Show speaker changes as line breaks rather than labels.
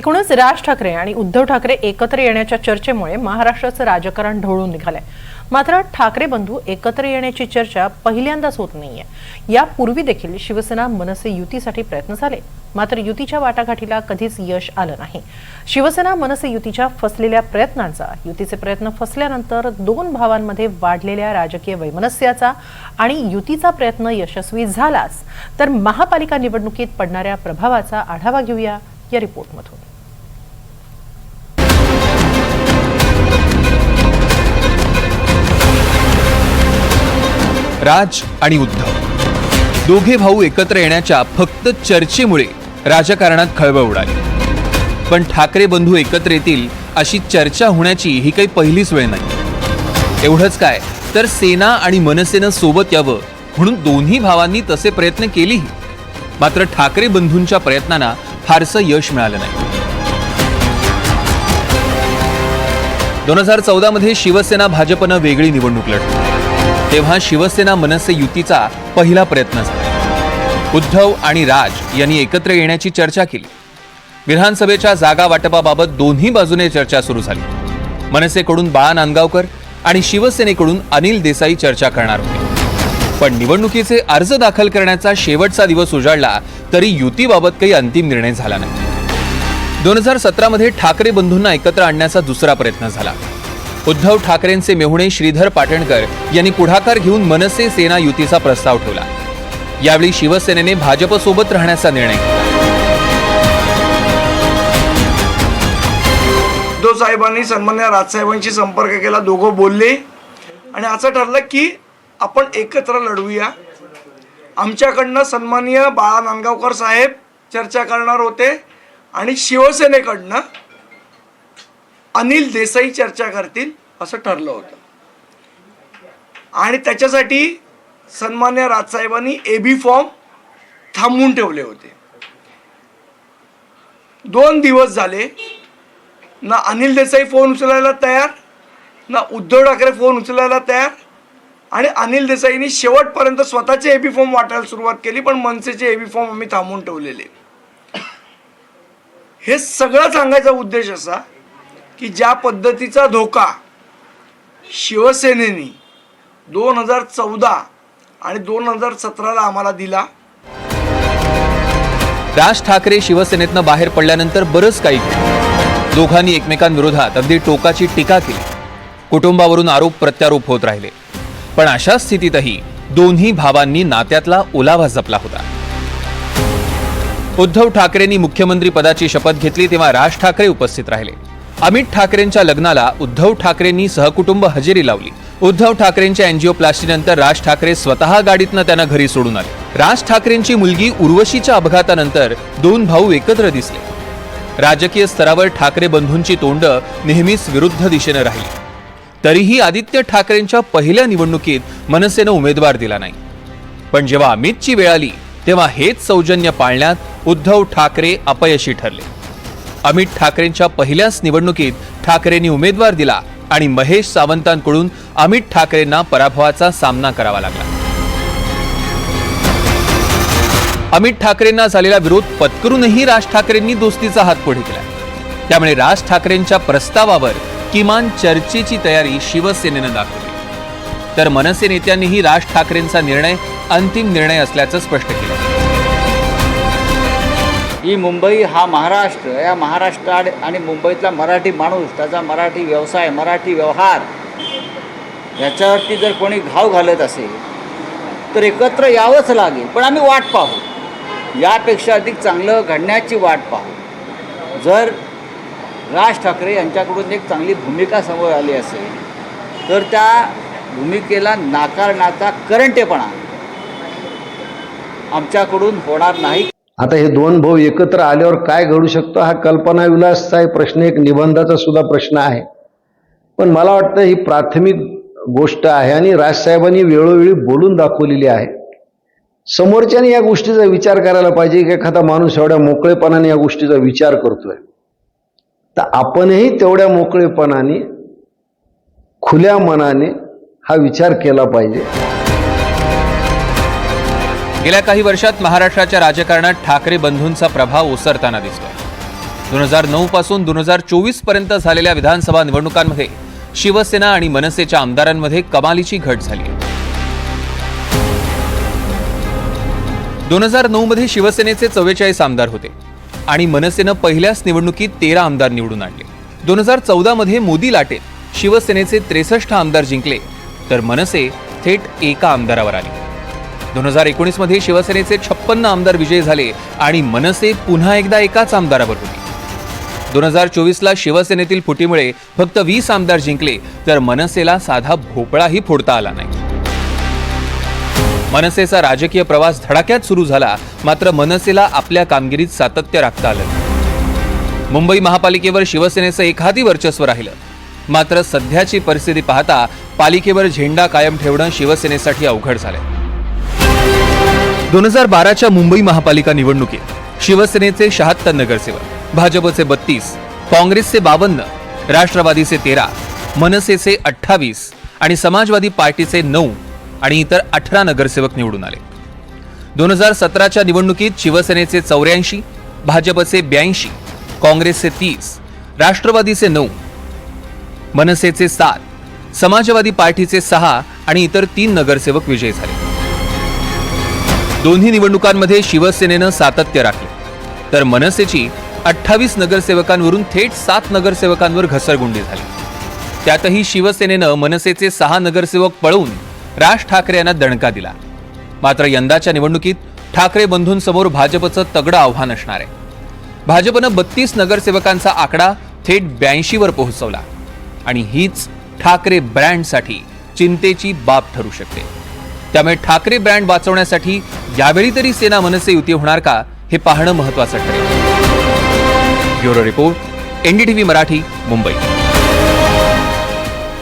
एकूणच राज ठाकरे आणि उद्धव ठाकरे एकत्र येण्याच्या चर्चेमुळे महाराष्ट्राचं राजकारण ढवळून निघालंय. मात्र ठाकरे बंधू एकत्र येण्याची चर्चा पहिल्यांदाच होत नाहीये. यापूर्वी देखील शिवसेना मनसे युतीसाठी प्रयत्न झाले. मात्र युतीच्या वाटाघाटीला कधीच यश आलं नाही. शिवसेना मनसे युतीच्या फसलेल्या प्रयत्नांचा युतीचे प्रयत्न फसल्यानंतर दोन भावांमध्ये वाढलेल्या राजकीय वैमनस्याचा आणि युतीचा प्रयत्न यशस्वी झालाच तर महापालिका निवडणुकीत पडणाऱ्या प्रभावाचा आढावा घेऊया या रिपोर्टमधून.
राज आणि उद्धव. दोघे भाऊ एकत्र येण्याच्या फक्त चर्चेमुळे राजकारणात खळबळ उडाली. पण ठाकरे बंधू एकत्र येतील अशी चर्चा होण्याची ही काही पहिलीच वेळ नाही. एवढंच काय तर सेना आणि मनसेनं सोबत यावं म्हणून दोन्ही भावांनी तसे प्रयत्न केलेही. मात्र ठाकरे बंधूंच्या प्रयत्नांना फारसं यश मिळालं नाही. दोन हजार चौदामध्ये शिवसेना भाजपनं वेगळी निवडणूक लढली तेव्हा शिवसेना मनसे युतीचा पहिला प्रयत्न झाला. उद्धव आणि राज यांनी एकत्र येण्याची चर्चा केली. विधानसभेच्या जागा वाटपाबाबत दोन्ही बाजूने चर्चा सुरू झाली. मनसेकडून बाळा नांदगावकर आणि शिवसेनेकडून अनिल देसाई चर्चा करणार होते. पण निवडणुकीचे अर्ज दाखल करण्याचा शेवटचा दिवस उजाडला तरी युतीबाबत काही अंतिम निर्णय झाला नाही. दोन हजार सतरामध्ये ठाकरे बंधूंना एकत्र आणण्याचा दुसरा प्रयत्न झाला. उद्धव ठाकरेंचे मेहुणे श्रीधर पाटणकर यांनी पुढाकार घेऊन मनसे सेना युतीचा प्रस्ताव ठेवला. यावेळी शिवसेनेने भाजपसोबत राहण्याचा निर्णय
उद्धव साहेबांनी सन्मान्य राजसाहेबांशी संपर्क केला दोघं बोलले. आणि असं ठरलं की आपण एकत्र लढवूया. आमच्याकडनं सन्माननीय बाळा नांदगावकर साहेब चर्चा करणार होते आणि शिवसेनेकडनं अनिल देसाई चर्चा करतील असं ठरलं होतं. आणि त्याच्यासाठी सन्मान्य राजसाहेबांनी ए बी फॉर्म थांबवून ठेवले होते. दोन दिवस झाले ना अनिल देसाई फोन उचलायला तयार ना उद्धव ठाकरे फोन उचलायला तयार आणि अनिल देसाईंनी शेवटपर्यंत स्वतःचे एबी फॉर्म वाटायला सुरुवात केली पण मनसेचे एबी फॉर्म आम्ही थांबवून ठेवलेले. हे सगळं सांगायचा उद्देश असा की ज्या पद्धतीचा धोका शिवसेनेने दोन हजार चौदा आणि दोन हजार सतराला आम्हाला दिला.
राज ठाकरे शिवसेनेतनं बाहेर पडल्यानंतर बरंच काही दोघांनी एकमेकांविरोधात अगदी टोकाची टीका केली. कुटुंबावरून आरोप प्रत्यारोप होत राहिले. पण अशा स्थितीतही दोन्ही भावांनी नात्यातला ओलावा जपला होता. उद्धव ठाकरेंनी मुख्यमंत्री पदाची शपथ घेतली तेव्हा राज ठाकरे उपस्थित राहिले. अमित ठाकरेंच्या लग्नाला उद्धव ठाकरेंनी सहकुटुंब हजेरी लावली. उद्धव ठाकरेंच्या अँजिओप्लास्टीनंतर राज ठाकरे स्वतः गाडीतनं त्यांना घरी सोडून आले. राज ठाकरेंची मुलगी उर्वशीच्या अपघातानंतर दोन भाऊ एकत्र दिसले. राजकीय स्तरावर ठाकरे बंधूंची तोंड नेहमीच विरुद्ध दिशेनं राहिली. तरीही आदित्य ठाकरेंच्या पहिल्या निवडणुकीत मनसेनं उमेदवार दिला नाही. पण जेव्हा अमितची वेळ आली तेव्हा हेच सौजन्य पाळण्यात उद्धव ठाकरे अपयशी ठरले. अमित ठाकरेंच्या पहिल्याच निवडणुकीत ठाकरेंनी उमेदवार दिला आणि महेश सावंतांकडून अमित ठाकरेंना पराभवाचा सामना करावा लागला. अमित ठाकरेंना झालेला विरोध पत्करूनही राज ठाकरेंनी दोस्तीचा हात पुढे केला. त्यामुळे राज ठाकरेंच्या प्रस्तावावर किमान चर्चेची तयारी शिवसेनेनं दाखवली. तर मनसे नेत्यांनीही राज ठाकरेंचा निर्णय अंतिम निर्णय असल्याचं स्पष्ट केलं.
ही मुंबई हा महाराष्ट्र या महाराष्ट्र आणि मुंबईतला मराठी माणूस त्याचा मराठी व्यवसाय मराठी व्यवहार याच्यावरती जर कोणी घाव घालत असेल तर एकत्र यावंच लागेल. पण आम्ही वाट पाहू. यापेक्षा अधिक चांगलं घडण्याची वाट पाहू. जर राज ठाकरे यांच्याकडून एक चांगली भूमिका समोर आली असेल तर त्या भूमिकेला नाकारण्याचा करंटेपणा आमच्याकडून होणार नाही.
आता हे दोन भाऊ एकत्र आल्यावर काय घडू शकतो हा कल्पनाविलासचा आहे. प्रश्न एक निबंधाचा सुद्धा प्रश्न आहे. पण मला वाटतं ही प्राथमिक गोष्ट आहे आणि राजसाहेबांनी वेळोवेळी बोलून दाखवलेली आहे. समोरच्याने या गोष्टीचा विचार करायला पाहिजे की एखादा माणूस एवढ्या मोकळेपणाने या गोष्टीचा विचार करतोय. तर आपणही तेवढ्या मोकळेपणाने खुल्या मनाने हा विचार केला पाहिजे.
गेल्या काही वर्षात महाराष्ट्राच्या राजकारणात ठाकरे बंधूंचा प्रभाव ओसरताना दिसतो दोन हजार नऊ पासून दोन हजार चोवीसपर्यंत झालेल्या विधानसभा निवडणुकांमध्ये शिवसेना आणि मनसेच्या आमदारांमध्ये कमालीची घट झाली दोन हजार नऊ मध्ये शिवसेनेचे चव्वेचाळीस आमदार होते आणि मनसेनं पहिल्याच निवडणुकीत तेरा आमदार निवडून आणले. दोन हजार चौदा मध्ये मोदी लाटेत शिवसेनेचे त्रेसष्ट आमदार जिंकले तर मनसे थेट एका आमदारावर आले. दोन हजार एकोणीसमध्ये शिवसेनेचे छप्पन्न आमदार विजयी झाले आणि मनसे पुन्हा एकदा एकाच आमदारावर होती. दोन हजार चोवीसला शिवसेनेतील फुटीमुळे फक्त वीस आमदार जिंकले तर मनसेला साधा भोपळाही फोडता आला नाही. मनसेचा राजकीय प्रवास धडाक्यात सुरू झाला मात्र मनसेला आपल्या कामगिरीत सातत्य राखता आलं मुंबई महापालिकेवर शिवसेनेचं एखादी वर्चस्व राहिलं मात्र सध्याची परिस्थिती पाहता पालिकेवर झेंडा कायम ठेवणं शिवसेनेसाठी अवघड झालंय. दोन हजार बाराच्या मुंबई महापालिका निवडणुकीत शिवसेनेचे शहात्तर नगरसेवक भाजपचे बत्तीस काँग्रेसचे बावन्न राष्ट्रवादीचे तेरा मनसेचे अठ्ठावीस आणि समाजवादी पार्टीचे नऊ आणि इतर अठरा नगरसेवक निवडून आले. दोन हजार सतराच्या निवडणुकीत शिवसेनेचे चौऱ्याऐंशी भाजपचे ब्याऐंशी काँग्रेसचे तीस राष्ट्रवादीचे नऊ मनसेचे सात समाजवादी पार्टीचे सहा आणि इतर तीन नगरसेवक विजयी झाले. दोन्ही निवडणुकांमध्ये शिवसेनेनं सातत्य राखले. तर मनसेची अठ्ठावीस नगरसेवकांवरून थेट सात नगरसेवकांवर घसरगुंडी झाली. त्यातही शिवसेनेनं मनसेचे सहा नगरसेवक पळवून राज ठाकरे यांना दणका दिला. मात्र यंदाच्या निवडणुकीत ठाकरे बंधूंसमोर भाजपचं तगडं आव्हान असणार आहे. भाजपनं बत्तीस नगरसेवकांचा आकडा थेट ब्याऐंशीवर पोहोचवला. आणि हीच ठाकरे ब्रँडसाठी चिंतेची बाब ठरू शकते. त्यामुळे ठाकरे ब्रँड वाचवण्यासाठी यावेळी तरी सेना मनसे युती होणार का हे पाहणं महत्वाचं ठरेल. Bureau report NDTV Marathi Mumbai.